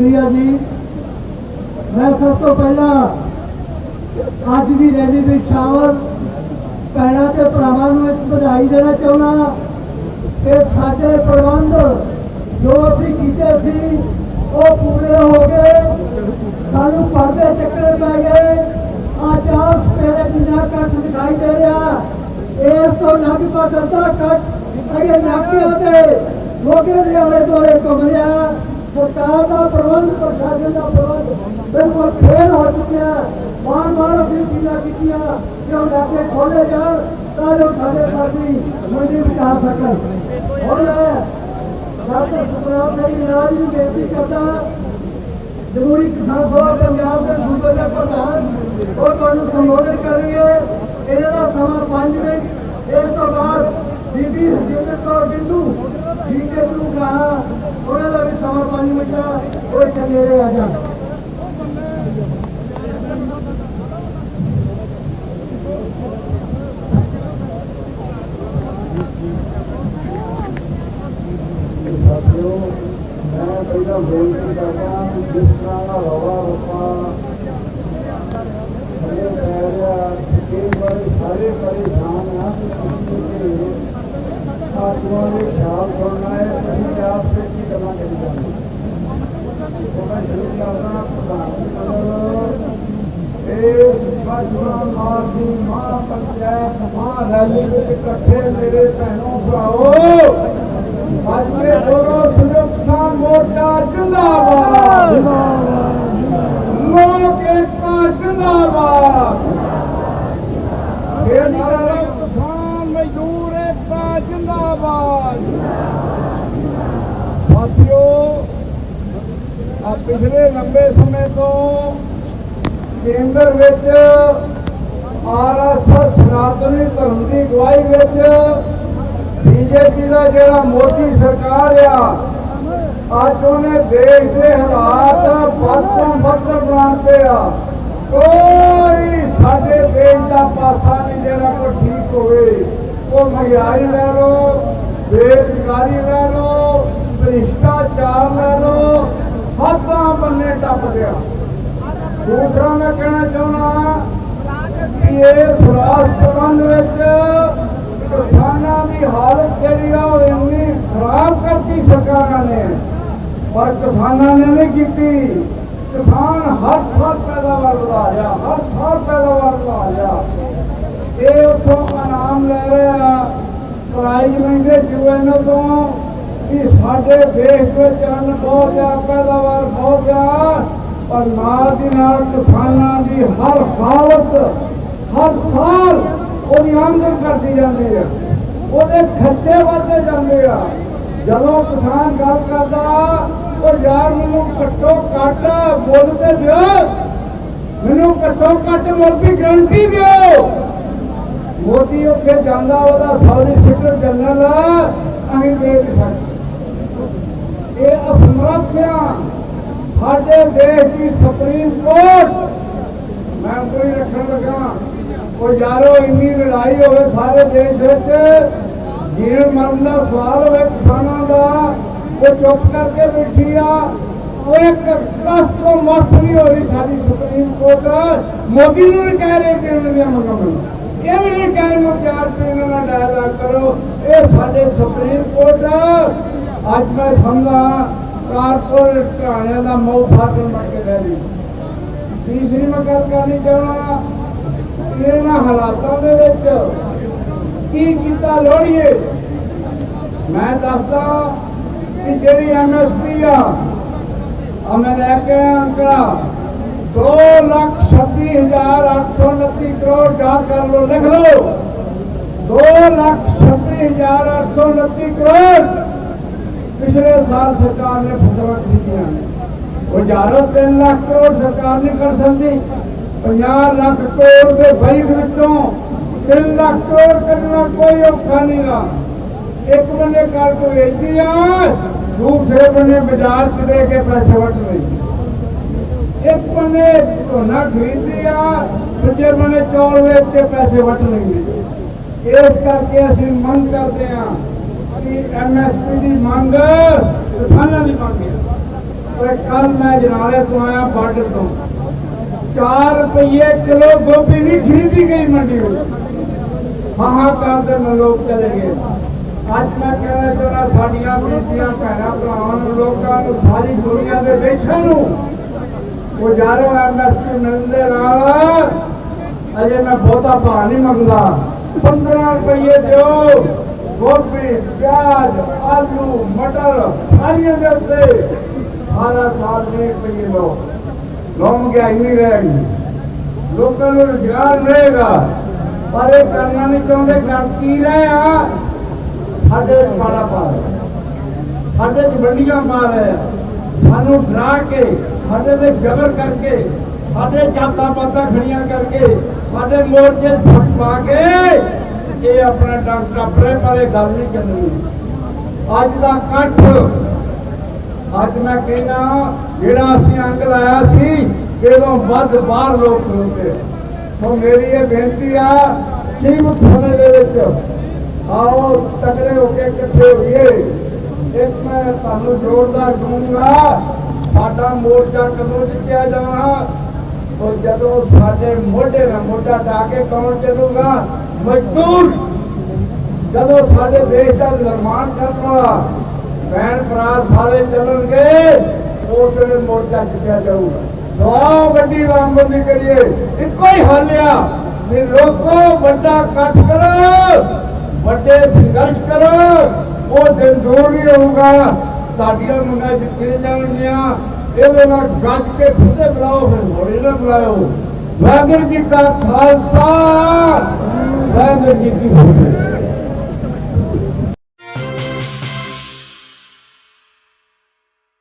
ਸ਼ੁਕਰੀਆ ਜੀ। ਮੈਂ ਸਭ ਤੋਂ ਪਹਿਲਾਂ ਅੱਜ ਦੀ ਰੈਲੀ ਵਿੱਚ ਸ਼ਾਮਲ ਭੈਣਾਂ ਤੇ ਭਰਾਵਾਂ ਨੂੰ ਇੱਕ ਵਧਾਈ ਦੇਣਾ ਚਾਹੁੰਦਾ ਕਿ ਸਾਡੇ ਪ੍ਰਬੰਧ ਜੋ ਅਸੀਂ ਕੀਤੇ ਸੀ, ਉਹ ਪੂਰੇ ਹੋ ਗਏ। ਸਾਨੂੰ ਪਰਦੇ ਚੱਕਣੇ ਪੈ ਗਏ। ਆ ਚਾਰ ਸਪੇਰੇ ਜਿੰਨਾ ਕੱਟ ਦਿਖਾਈ ਦੇ ਰਿਹਾ, ਇਸ ਤੋਂ ਲਗਭਗ ਅੱਧਾ ਕੱਟ ਅਗੇ ਨਾਕਿਆਂ ਤੇ ਲੋਕੇ ਦੇ ਆਲੇ ਦੁਆਲੇ ਘੁੰਮ ਰਿਹਾ। ਸਰਕਾਰ ਦਾ ਪ੍ਰਬੰਧ, ਪ੍ਰਸ਼ਾਸਨ ਦਾ ਪ੍ਰਬੰਧ ਬਿਲਕੁਲ ਫੇਲ ਹੋ ਚੁੱਕਿਆ ਬਾਰ ਬਾਰ ਅਸੀਂ ਚੀਜ਼ਾਂ ਕੀਤੀਆਂ ਕਿ ਉਹ ਨਾਕੇ ਖੋਲੇ ਜਾਣ, ਤਾਂ ਜੋ ਸਾਡੇ ਸਾਥੀ ਮੰਡੀ ਵਿੱਚ ਸਕਣ। ਹੁਣ ਮੈਂ ਡਾਕਟਰ ਸੁਖਰਾਮ ਸਿੰਘ ਰਾਜ ਨੂੰ ਬੇਨਤੀ ਕਰਦਾ ਜਮਹੂਰੀ ਕਿਸਾਨ ਸਭਾ ਪੰਜਾਬ ਦੇ ਸੂਬੇ ਦੇ ਪ੍ਰਧਾਨ ਉਹ ਤੁਹਾਨੂੰ ਸੰਬੋਧਨ ਕਰਨਗੇ ਇਹਨਾਂ ਦਾ ਸਮਾਂ 5 ਮਿੰਟ ਇਸ ਤੋਂ ਬਾਅਦ ਬੀਬੀ ਹਰਜਿੰਦਰ ਕੌਰ ਬਿੰਦੂ ਜੀਕੇ ਨੂੰ ਕਹਾ ਉਹਨਾਂ ਦਾ ਵੀ ਸਮਾਂ 5 ਮਿੰਟ ਦਾ ਉਹ ਇੱਥੇ ਨੇੜੇ ਆ ਜਾਣ ਸਾਥੀਓ ਮੈਂ ਪਹਿਲਾਂ ਬੇਨਤੀ ਕਰਦਾ ਕਿ ਜਿਸ ਤਰ੍ਹਾਂ ਦਾ ਰੌਲਾ ਰੱਪਾ ਹਲੇ ਪੈ ਰਿਹਾ ਇਹ ਬਾਰੇ ਸਾਰੇ ਪਰੇਸ਼ਾਨ ਆ ਕਿ ਆਤਮਾ ਦੇ ਖਿਆਲ ਕਰਨਾ ਹੈ ਅਸੀਂ ਆਪ ਸੇ ਕੀ ਗੱਲਾਂ ਕਰੀ ਜਾਂਦੇ ਉਹ ਮੈਂ ਸ਼ੁਰੂ ਕਰਦਾ ਪ੍ਰਧਾਨ ਮੰਡਲ ਇਹ ਬਾਜੂਆਂ ਮਾਰਦੀ ਮਾਂ ਪੰਚਾਇਤ ਮਾਂ ਰੈਲੀ ਵਿੱਚ ਇਕੱਠੇ ਮੇਰੇ ਭੈਣੋਂ ਭਰਾਓ ਅੱਜ ਮੇਰੇ ਬੋਲੋ ਸੰਯੁਕਤ ਕਿਸਾਨ ਮੋਰਚਾ ਜਿੰਦਾਬਾਦ ਲੋਕ ਏਕਤਾ ਜਿੰਦਾਬਾਦ ਇਹ ਨਾਰਾ ਕਿਸਾਨ ਮਜ਼ਦੂਰ ਏਕਤਾ ਜਿੰਦਾਬਾਦ। ਸਾਥੀਓ ਆ ਪਿਛਲੇ ਲੰਬੇ ਸਮੇਂ ਤੋਂ ਕੇਂਦਰ ਵਿੱਚ ਆਰਐਸਐਸ ਸਨਾਤਨੀ ਧਰਮ ਦੀ ਅਗਵਾਈ ਵਿੱਚ ਬੀਜੇਪੀ ਦਾ ਜਿਹੜਾ ਮੋਦੀ ਸਰਕਾਰ ਆ, ਅੱਜ ਉਹਨੇ ਦੇਸ਼ ਦੇ ਹਾਲਾਤ ਵੱਧ ਤੋਂ ਵੱਧ ਬਣਾਉਂਦੇ ਆ ਕੋਈ ਸਾਡੇ ਦੇਸ਼ ਦਾ ਪਾਸਾ ਨਹੀਂ ਜਿਹੜਾ ਕੋਈ ਠੀਕ ਹੋਵੇ। ਉਹ ਮਹਿੰਗਾਈ ਲੈ ਲਓ ਬੇਰੁਜ਼ਗਾਰੀ ਲੈ ਲਓ, ਭ੍ਰਿਸ਼ਟਾਚਾਰ ਲੈ ਲਓ, ਹੱਥਾਂ ਬੰਨੇ ਟੱਪ ਗਿਆ। ਦੂਸਰਾ ਮੈਂ ਕਹਿਣਾ ਚਾਹੁੰਦਾ ਕਿ ਇਹ ਸਵਰਾਜ ਪ੍ਰਬੰਧ ਵਿੱਚ ਕਿਸਾਨਾਂ ਦੀ ਹਾਲਤ ਜਿਹੜੀ ਆ ਉਹ ਇੰਨੀ ਖਰਾਬ ਕਰਤੀ ਸਰਕਾਰਾਂ ਨੇ। ਪਰ ਕਿਸਾਨਾਂ ਨੇ ਨਹੀਂ ਕੀਤੀ। ਕਿਸਾਨ ਹਰ ਸਾਲ ਪੈਦਾਵਾਰ ਵਧਾ ਰਿਹਾ, ਹਰ ਸਾਲ ਪੈਦਾਵਾਰ ਵਧਾ ਰਿਹਾ। ਇਹ ਉਥੋਂ ਇਨਾਮ ਲੈ ਰਿਹਾ ਪ੍ਰਾਈਜ਼ ਲੈਂਦੇ ਯੂਐਨਓ ਤੋਂ ਕਿ ਸਾਡੇ ਦੇਸ਼ ਵਿੱਚ ਅੰਨ ਬਹੁਤ ਆ ਪੈਦਾਵਾਰ ਬਹੁਤ ਆ ਪਰ ਨਾਲ ਦੀ ਨਾਲ ਕਿਸਾਨਾਂ ਦੀ ਹਰ ਹਾਲਤ, ਹਰ ਸਾਲ ਉਹਦੀ ਆਮਦਨ ਕਰਦੀ ਜਾਂਦੀ ਆ ਉਹਦੇ ਖਰਚੇ ਵੱਧਦੇ ਜਾਂਦੇ ਆ। ਜਦੋਂ ਕਿਸਾਨ ਗੱਲ ਕਰਦਾ, ਉਹ ਯਾਰ ਮੈਨੂੰ ਘੱਟੋ ਘੱਟ ਮੁੱਲ ਤੇ ਦਿਓ। ਮੈਨੂੰ ਘੱਟੋ ਘੱਟ ਮੁੱਲ ਦੀ ਗਰੰਟੀ ਦਿਓ। ਮੋਦੀ ਉੱਥੇ ਜਾਂਦਾ, ਉਹਦਾ ਸੌਲੀਸਿਟਰ ਜਨਰਲ ਅਸੀਂ ਦੇਖ ਸਕਦੇ। ਇਹ ਅਸਮਰੱਥ ਆ ਸਾਡੇ ਦੇਸ਼ ਦੀ ਸੁਪਰੀਮ ਕੋਰਟ। ਮੈਂ ਕੋਈ ਰੱਖਣ ਲੱਗਾ। ਉਹ ਯਾਰੋ, ਇੰਨੀ ਲੜਾਈ ਹੋਵੇ ਸਾਰੇ ਦੇਸ਼ ਵਿੱਚ, ਜੀਵਨ ਮਰਨ ਦਾ ਸਵਾਲ ਹੋਵੇ ਕਿਸਾਨਾਂ ਦਾ, ਉਹ ਚੁੱਪ ਕਰਕੇ ਬੈਠੀ ਆ। ਉਹ ਇੱਕ ਕਸ ਤੋਂ ਮਸ ਨਹੀਂ ਹੋ ਰਹੀ ਸਾਡੀ ਸੁਪਰੀਮ ਕੋਰਟ। ਮੋਦੀ ਨੂੰ ਵੀ ਕਹਿ ਰਹੇ ਕਿ ਉਹਨਾਂ ਦੀਆਂ ਮੰਗਾਂ ਮੰਨੋ ਇਹ ਵੀ ਨਹੀਂ ਕਹਿਣ ਨੂੰ ਤਿਆਰ ਕਿ ਇਹਨਾਂ ਨਾਲ ਡਾਇਲਾਗ ਕਰੋ? ਇਹ ਸਾਡੇ ਸੁਪਰੀਮ ਕੋਰਟ ਅੱਜ ਮੈਂ ਸਮਝਾ ਕਾਰਪੋਰੇਟ ਘਰਾਣਿਆਂ ਦਾ ਮੌਤ ਫਾਟਣ ਬਣ ਕੇ ਰਹਿ ਗਈ ਤੀਸਰੀ ਮੈਂ ਗੱਲ ਕਰਨੀ ਚਾਹਣਾ ਇਹਨਾਂ ਹਾਲਾਤਾਂ ਦੇ ਵਿੱਚ ਕੀ ਕੀਤਾ ਲੋੜੀਏ? ਮੈਂ ਦੱਸਦਾ ਕਿ ਜਿਹੜੀ ਐਮਐਸਪੀ ਆ ਆ ਮੈਂ ਲੈ ਕੇ ਆਇਆ ਅੰਕੜਾ। 2 ਲੱਖ 26829 ਕਰੋੜ ਯਾਦ ਕਰ ਲਓ, ਲਿਖ ਲਓ। 2 ਲੱਖ 26829 ਕਰੋੜ। ਪਿਛਲੇ ਸਾਲ ਸਰਕਾਰ ਨੇ ਫਸਲਾਂ ਖਰੀਦੀਆਂ ਨੇ। ਉਹ ਹਜ਼ਾਰੋਂ 3 ਲੱਖ ਕਰੋੜ ਸਰਕਾਰ ਨੇ ਕਰ ਸਕਦੀ। 50 ਲੱਖ ਕਰੋੜ ਦੇ ਬਜਟ ਵਿੱਚੋਂ 3 ਲੱਖ ਕਰੋੜ ਕੱਢਣਾ ਕੋਈ ਔਖਾ ਨਹੀਂਗਾ। ਇੱਕ ਬੰਨੇ ਕਣਕ ਵੇਚਦੀ ਆ, ਦੂਸਰੇ ਬੰਨੇ ਬਾਜ਼ਾਰ 'ਚ ਦੇ ਕੇ ਪੈਸੇ ਵਟ ਲਈ ਇੱਕ ਬੰਨੇ ਝੋਨਾ ਖਰੀਦਦੀ ਆ ਦੂਜੇ ਬੰਨੇ ਚੌਲ ਵੇਚ ਕੇ ਪੈਸੇ ਵਟ ਲੈਂਦੇ ਇਸ ਕਰਕੇ ਅਸੀਂ ਮੰਗ ਕਰਦੇ ਆ ਕਿ ਐਮਐਸਪੀ ਦੀ ਮੰਗ ਕਿਸਾਨਾਂ ਦੀ ਮੰਗ ਹੈ। ਕੱਲ ਮੈਂ ਜਨਾਲੇ ਤੋਂ ਆਇਆ ਬਾਰਡਰ ਤੋਂ। 4 ਰੁਪਏ ਕਿਲੋ ਗੋਭੀ ਨਹੀਂ ਖਰੀਦੀ ਗਈ ਮੰਡੀ ਵਿੱਚ। ਹਾਹਾਕਾਰ ਦੇ ਲੋਕ ਚਲੇ ਗਏ। ਅੱਜ ਮੈਂ ਕਹਿਣਾ ਚਾਹੁੰਦਾ ਸਾਡੀਆਂ ਬੇਟੀਆਂ ਭੈਣਾਂ, ਭਰਾਵਾਂ ਨੂੰ, ਲੋਕਾਂ ਨੂੰ, ਸਾਰੀ ਦੁਨੀਆ ਦੇ ਦੇਸ਼ਾਂ ਨੂੰ ਉਹ ਯਾਰੋ ਐਮਐਸਪੀ ਮਿਲਦੇ ਨਾਲ। ਅਜੇ ਮੈਂ ਬਹੁਤਾ ਭਾਅ ਨਹੀਂ ਮੰਗਦਾ। 15 ਰੁਪਏ ਦਿਓ। ਗੋਭੀ, ਪਿਆਜ਼, ਆਲੂ, ਮਟਰ ਸਾਰੀਆਂ ਦੇ ਉੱਤੇ। ਸਾਰਾ ਸਾਲ ਦੇ ਰੁਪਏ ਲਓ। ਲੋਕ ਗਿਆ ਨਹੀਂ ਰਹੇਗੀ ਲੋਕਾਂ ਨੂੰ ਰੁਜ਼ਗਾਰ ਰਹੇਗਾ ਪਰ ਇਹ ਕਰਨਾ ਨਹੀਂ ਚਾਹੁੰਦੇ। ਕਰ ਕੀ ਰਹੇ ਆ? ਸਾਡੇ ਚ ਮਾੜਾ ਪਾ ਸਾਡੇ ਚ ਵੰਡੀਆਂ ਪਾ ਰਹੇ ਆ। ਸਾਨੂੰ ਡਰਾ ਕੇ, ਸਾਡੇ ਤੇ ਜ਼ਬਰ ਕਰਕੇ, ਸਾਡੇ ਜਾਤਾਂ ਪਾਤਾਂ ਖੜੀਆਂ ਕਰਕੇ, ਸਾਡੇ ਮੋਰਚੇ 'ਚ ਪਾ ਕੇ ਇਹ ਆਪਣਾ ਡੰਗ ਟੱਪਰੇ ਪਰ ਗੱਲ ਨਹੀਂ ਚੱਲਣੀ। ਅੱਜ ਦਾ ਇਕੱਠ, ਅੱਜ ਮੈਂ ਕਹਿੰਦਾ, ਜਿਹੜਾ ਅਸੀਂ ਅੰਗ ਲਾਇਆ ਸੀ, ਇਹਦੋਂ ਵੱਧ ਬਾਹਰ ਲੋਕ ਖਲੋਤੇ ਸੋ ਮੇਰੀ ਇਹ ਬੇਨਤੀ ਆ, ਸੀਮਤ ਸਮੇਂ ਦੇ ਵਿੱਚ ਆਓ, ਤਕੜੇ ਹੋ ਕੇ ਇਕੱਠੇ ਹੋਈਏ। ਇੱਕ ਮੈਂ ਤੁਹਾਨੂੰ ਜੋੜਦਾ ਕਹੂੰਗਾ ਸਾਡਾ ਮੋਰਚਾ ਕਦੋਂ ਜਿੱਤਿਆ ਜਾਣਾ? ਉਹ ਜਦੋਂ ਸਾਡੇ ਮੋਢੇ ਨਾਲ ਮੋਢਾ ਢਾ ਕੇ ਕੌਣ ਚੱਲੂਗਾ? ਮਜ਼ਦੂਰ। ਜਦੋਂ ਸਾਡੇ ਦੇਸ਼ ਦਾ ਨਿਰਮਾਣ ਕਰਨ ਵਾਲਾ ਭੈਣ ਭਰਾ ਸਾਰੇ ਚੱਲਣਗੇ, ਉਸ ਵੇਲੇ ਮੋਰਚਾ ਜਿੱਤਿਆ ਜਾਊਗਾ। ਸੋ ਵੱਡੀ ਲਾਮਬੰਦੀ ਕਰੀਏ। ਇੱਕੋ ਹੀ ਹੱਲ ਆ। ਵੀ ਲੋਕੋ ਵੱਡਾ ਇਕੱਠ ਕਰੋ, ਵੱਡੇ ਸੰਘਰਸ਼ ਕਰੋ। ਉਹ ਦਿਨ ਦੂਰ ਨਹੀਂ ਹੋਊਗਾ ਤੁਹਾਡੀਆਂ ਮੰਗਾਂ ਜਿੱਤੇ ਜਾਣਗੀਆਂ ਇਹਦੇ ਨਾਲ ਗੱਜ ਕੇ ਖੁਦੇ ਬੁਲਾਓ, ਫਿਰ ਹੋਰੇ ਨਾ ਬੁਲਾਓ। ਵਾਹਿਗੁਰੂ ਜੀ ਕਾ ਖਾਲਸਾ, ਵਾਹਿਗੁਰੂ ਜੀ ਕੀ ਫਤਿਹ।